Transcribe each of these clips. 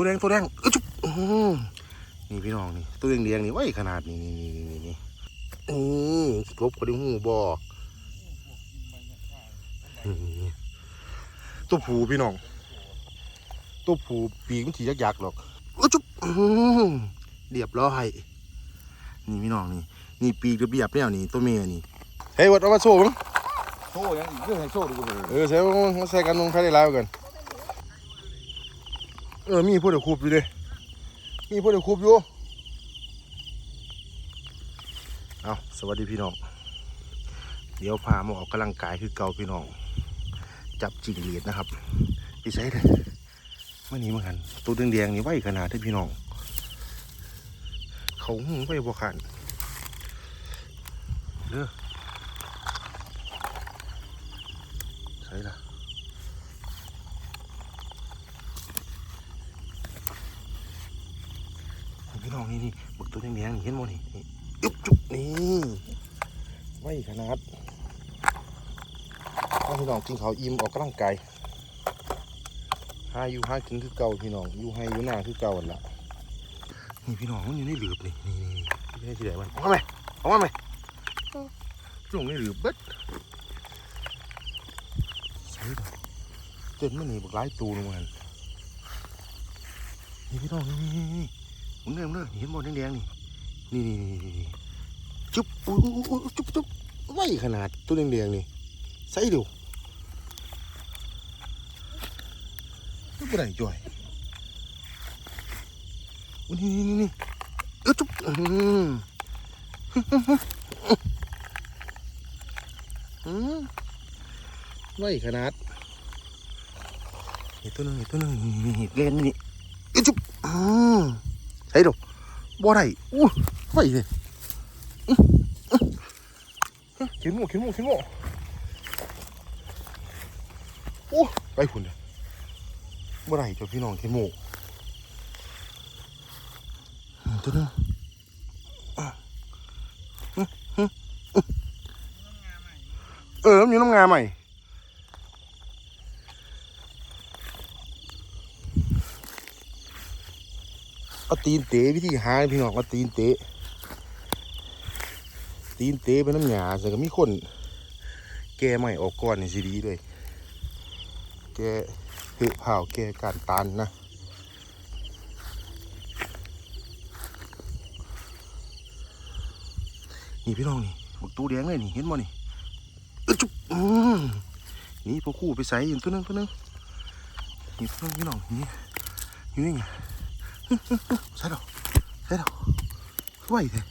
ตัวแดงตัวแดงเอ้ยจุ๊บอื้อหือนี่พี่น้องนี่ตัวแดงแดงๆนี่ไว้ขนาดนี้นี่นี่นี่นี่นี่กลบก็ได้หูบอนี่ตัวผูพี่น้อง ตัวผูปีกมันถียักยักๆหรอกเอ้ยจุ๊บอื้อหือเรียบร้อยนี่พี่น้องนี่นี่ปีกเรียบๆแล้วนี่ตัวเมียนี่เฮ้ยวัดเอามาโซ่มั้งโซ่ยังเรื่องให้โซ่ดูเลยเออใส่มาใส่กันลงใครได้ไลฟ์กัน เออมีผู้เดือคูบอยู่เลยมีผู้เดือคูบอยู่เอาสวัสดีพี่น้อง เดี๋ยวพามาออกกำลังกายคือเก่าพี่น้อง จับจิงเหรียดนะครับพี่ใส่เลยมานี่มาหันตัวแดงๆนี่ไหวขนาดที่พี่น้อง เขาหึงไปบ่ขันเด้อใส่ละ พี่น้องนี่นี่บึกตัวแดงๆนี่เห็นบ่นี่นี่จุ๊บจุ๊บนี่ไว้ขนาดถ้าพี่น้องกินเขาอิ่มออกกำลังกายหาอยู่หากินคือเก่าพี่น้องอยู่ให้อยู่หน้าคือเก่าหั่นละนี่พี่น้องมันอยู่ในหลืบนี่นี่นี่นี่ที่ไหนมันออกมาไหมออกมาไหมลงในหลืบเบิดใส่ดอกเต้นมันนี่บักหลายตูลงมันนี่พี่น้องนี่ มุนเลยหมุนเลยเห็นบอลแดงๆนี่นี่นี่จุ๊บอุ้ยจุ๊บจุ๊บไว้ขนาดตัวแดงๆนี่ใส่ดูไม่เป็นจ่อยอุ้ยนี่นี่นี่เออจุ๊บอืมอืมไว้ขนาดนี่ตัวนึงนี่ตัวนึงนี่นี่นี่เล่นนี่จุ๊บอืม ใช่ดอกบ่ได้อู้ไฟเลยอื้ออื้ออื้อเข็นหมูเข็นหมูเข็นหมูโอ้ไปคุณเลยบ่ได้เจ้าพี่น้องเข็นหมูอืมตัวนึงอะอื้ออื้ออื้อเออมันอยู่น้ำงาใหม่ เอาตีนเตะวิธีหาพี่น้องเอาตีนเตะตีนเตะไปน้ำหยาใส่ก็มีคนแกใหม่ออกก่อนในซีดีเลยแกเหือเผาแกการตันนะนี่พี่น้องนี่บักตู้แดงเลยนี่เห็นบ่นี่เอ้ยจุ๊บอืมนี่พวกคู่ไปใส่อยู่ตัวนึงตัวนึงนี่ตัวหนึงพี่น้องนี่อยู่นี่ไง ใช่ดอกใช่ดอกไหวเถอะ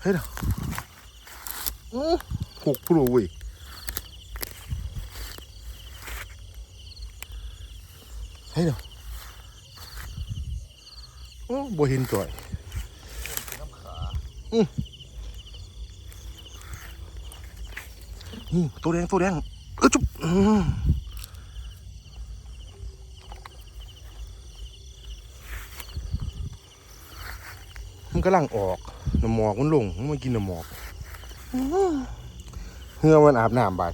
ใช่ดอกอื้อหกกิโลเว้ยใช่ดอกโอ้บ่เห็นจ่อยอื้อนี่ตัวแดงตัวแดงเออจุ๊บอื้อ มันกำลังออกน้ำหมอกมันลงมันมากินน้ำหมอกเหือมันอาบน้ำบาด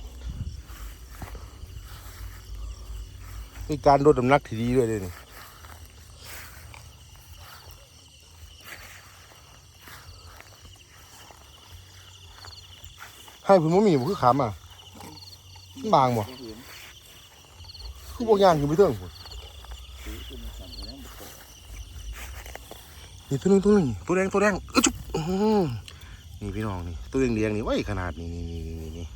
มีการลดน้ำหนักที่ดีด้วยเลยนี่ให้ผมว่ามีบ่คือขามอะมันบางบ่คือพวกย่างอยู่ไม่เทิงพุ่ นี่ตัวนึงตัวนึงตัวแดงตัวแดงเอ้ยจุ๊บอื้อหือนี่พี่น้องนี่ตัวแดงแดงนี่ไว้ขนาดนี้นี่นี่นี่นี่นี่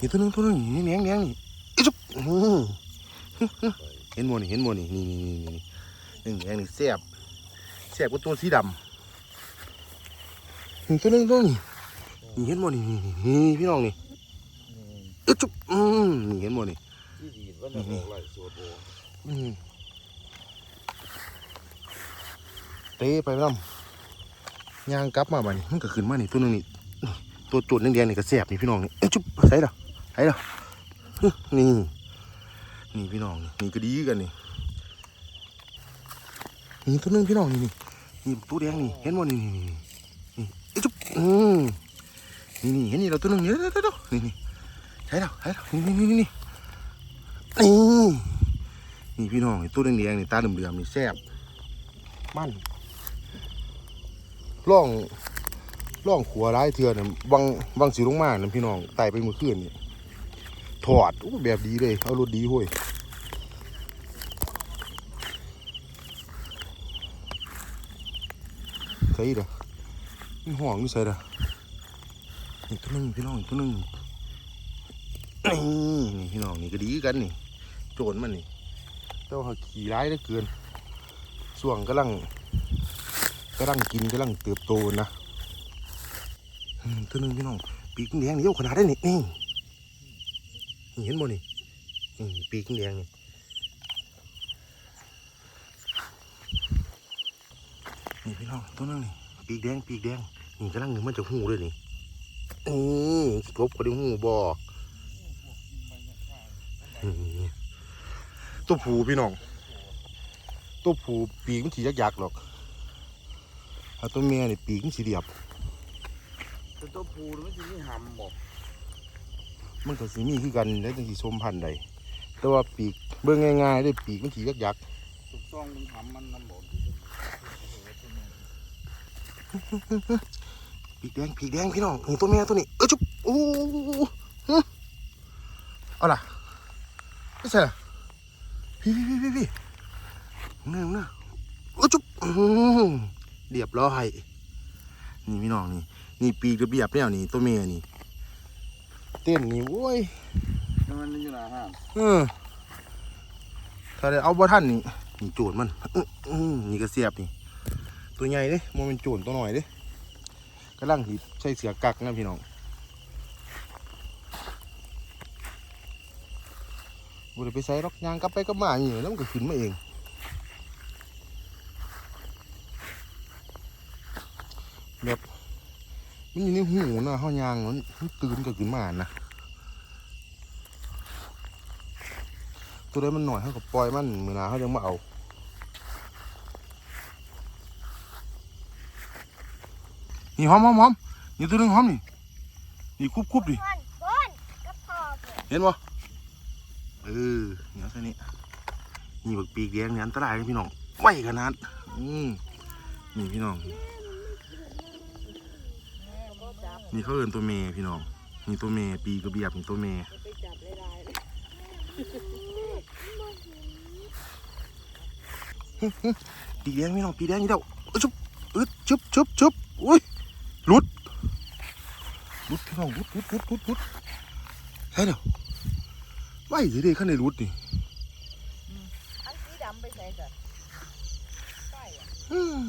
นี่ตัวนึงตัวนึงนี่แดงแดงนี่เอ้ยจุ๊บอื้อหือเห็นโมนี่เห็นโมนี่นี่นี่นี่นี่นี่แดงนี่แซ่บแซ่บกว่าตัวสีดำนี่ตัวนึงตัวนี้นี่เห็นโมนี่นี่นี่พี่น้องนี่ อ้ยจุ๊บอืมนี่เห็นบ่นี่ที่ดีว่าจะบอกไรโซโบอืมเตะไปน้ำย่างกลับมาบ่นี่มันก็ขึ้นมานี่ตัวนึงนี่ตัวจุดแดงๆนี่ก็แสบนี่พี่น้องนี่เอ้ยจุ๊บใส่ดอกใส่ดอกฮึนี่นี่พี่น้องนี่นี่ก็ดีกันนี่นี่ตัวนึงพี่น้องนี่นี่นี่ตัวแดงนี่เห็นบ่นี่นี่นี่อ้ยจุ๊บอืมนี่นี่เห็นนี่เราตัวนึงนี่เด้อเด้อเด้อนี่นี่ ช่แล้วใช่แล้วนี่นี่นี่นี่นี่นี่พี่น้องไอ้ตัวแดงๆนี่ตาเหลือมๆนี่แซ่บมันล่องล่องขัวร้ายเถื่อนน่ะวังวังสีลงมากน่ะพี่น้องไต่ไปเมื่อคืนนี่ถอดอู้แบบดีเลย เอารถดีห้วยใส่เด้อนี่ห่วงนี่ใส่เด้อนี่ตัวนึงพี่น้องอีกตัวนึง นี่นี่พี่น้องนี่ก็ดีกันนี่ โจรมันนี่เจ้าเขาขี่ร้ายเหลือเกินส่วงกำลังกำลังกินกำลังเติบโตนะตัวนึงพี่น้องปีกแดงนี่เยอะขนาดได้นี่นี่นี่เห็นบ่นี่นี่ปีกแดงนี่นี่พี่น้องตัวนึงนี่ปีกแดงปีกแดงนี่กำลังเงินมันจะหูเลยนี่นี่กบก็ได้หูบ่นี่ ตัวผูพี่น้อง ตัวผูปีกมันสียักษ์ๆหรอกถ้าตัวเมียนี่ปีกมันสีเรียบเป็นตัวผู้หรือมันจะมีหำบอกมันก็สิมีคือกันแล้วจังสิสมพันธุ์ใดแต่ว่าปีกเบิ่งง่ายๆได้ปีกมันสียักยักษ์ถูกต้องมันหำมันน้ำบอกๆปีกแดงปีกแดงพี่น้องนี่ตัวเมียตัวนี้เอ้ยจุ๊บโอ้หึเอาล่ะ ไม่ใช่ล่ะพี่พี่พี่พี่พี่นี่นะเอ้ยจุ๊บอื้อหือเรียบร้อยนี่พี่น้องนี่นี่ปีกระเบียบแล้วนี่ตัวเมียนี่ เต้นนี่โว้ยมันอยู่หน้าห้างเออถ้าได้เอาบ่ท่านนี่นี่โจรมันอื้ออื้อนี่ก็เสียบนี่ ตัวใหญ่เด้มันเป็นโจรตัวหน่อยเด้กำลังหิใส่เสือกักนะพี่น้อง บุได้ไปใส่รอกยางกลับไปกลับมาอย่างนี้แล้วมันก็ขึ้นมาเอง แบบมันอยู่ในหูนะเขายางมันมันตื่นก็ขึ้นมานะตัวใดมันหน่อยเขาก็ปล่อยมันมือหนาเขายังมาเอานี่หอมหอมหอมนี่ตัวหนึงหอมนี่นี่คุบคุบดิก้อนก้อนก็พอเถอะ เห็นบ่เออเหนียวซะนี่นี่บักปีกแดงเนี่ยอันตรายเลยพี่น้องไวขนาดอืมนี่พี่น้อง นี่เขาเอินตัวเมย์พี่น้องนี่ตัวเมย์ปีกระเบียบนี่ตัวเมย์ไปจับเลยได้เลยปีกแดงพี่น้องปีแดงนี่เด้าอ้ยชุบอ้ยชุบชุบชุบอุ้ยหลุดหลุดพี่น้องหลุดหลุดหลุดหลุดหลุดเฮ้ยเดี๋ย วไม่สิเด้ขั้นในหลุดนี่อันสีดำไปใส่จ้ะใส่อะอืม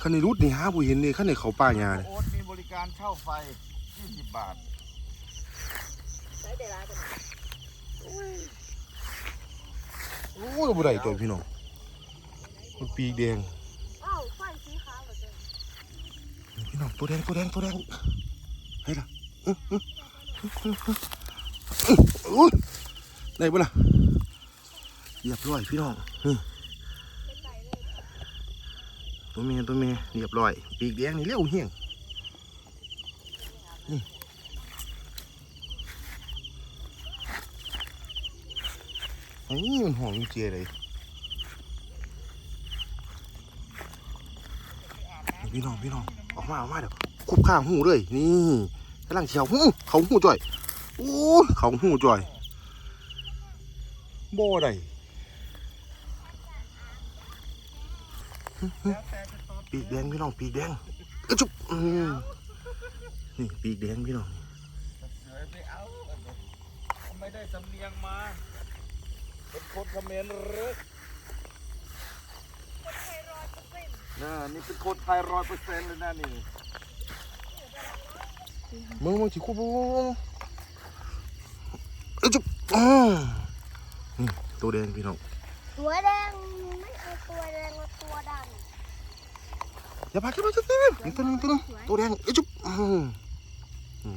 ขั้นในหลุดนี่หาผู้เห็นนี่ขั้นในเขาป่าหญ้านี่โอ๊ตมีบริการเช่าไฟ 20 บาท ใส่ได้ร้ายกันหน่อยโอ้ยบ่ได้ตัวพี่น้องมันปีกแดงอ้าวไฟสีขาวเหรอจ้ะพี่น้องตัวแดงตัวแดงตัวแดงเฮ้ยล่ะอื้ ได้บ่ล่ะเรียบร้อยพี่น้องตัวเมียตัวเมียเรียบร้อย ปีกแดงนี่เร็วเฮียงนี่ไอ้นี่มันห่วงอยู่เจียเลยพี่น้องพี่น้องออกมาออกมาเดี๋ยวคุบข้างหูเลยนี่กำลังเฉียวหูเขาหูจ่อยโอ้เขาหูจ่อย บ่ได้ปีกแดงพี่น้องปีกแดงเอ้ยจุ๊บนี่ปีกแดงพี่น้องไม่ได้สำเนียงมาเป็นคนเขมรหรือคนไทยร้อยเปอร์เซ็นต์น่านี่เป็นคนไทยร้อยเปอร์เซ็นต์เลยนะนี่มึงมึงสิคุบมึงมึงจุ๊บอืม นี่ตัวแดงพี่น้องตัวแดงไม่ใช่ตัวแดงตัวดำอย่าพากันมาชุดทีนึงอีกตัวนึงตัวนึงตัวแดงไอ้จุ๊บ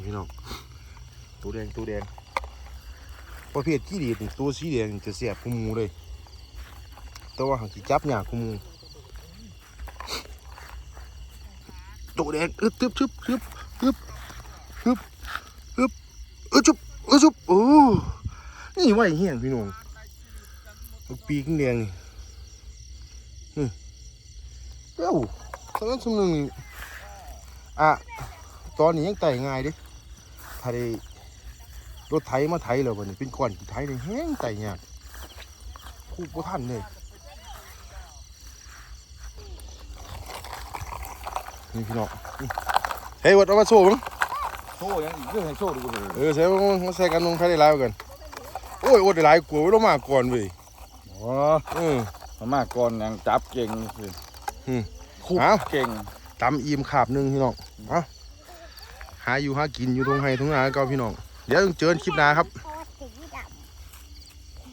พี่น้องตัวแดงตัวแดงประเภทที่ดีตัวสีแดงจะเสียบกุมูเลย แต่ว่าหางจับหนากุมูตัวแดงอึดตึ๊บตึ๊บตึ๊บตึ๊บตึ๊บตึ๊บอึดจุ๊บอึดจุ๊บโอ้นี่ไหวเหี้ยงพี่น้อง บักปีกแดงนี่นี่เอ้าตอนนั้นสมนึงนี่อะตอนนี้ยังไต่ง่ายเดิถ้าได้รถไถมาไถแล้วบัดนี้เป็นก้อนขี้ไถนี่แห้งไต่ยากคู่บ่ทันเลยนี่พี่น้องนี่เฮ้ยวัดเอามาโซ่มั้งโชว์ยังอีกเรื่องให้โชว์ดูเลยเออใส่มามาใส่กันลงไผได้หลายกว่ากันโอ้ยอดได้หลายกว่าเรามาก่อนเว้ย อ๋อเออมันมาก่อนยังจับเก่งคืออืมคุบเอ้าเก่งตำอิ่มขาบหนึงพี่น้องเอาหาอยู่หากินอยู่ตรงไห้ตรงนาเก่าพี่น้อง เดี๋ยวเจอกันคลิปหน้าครับ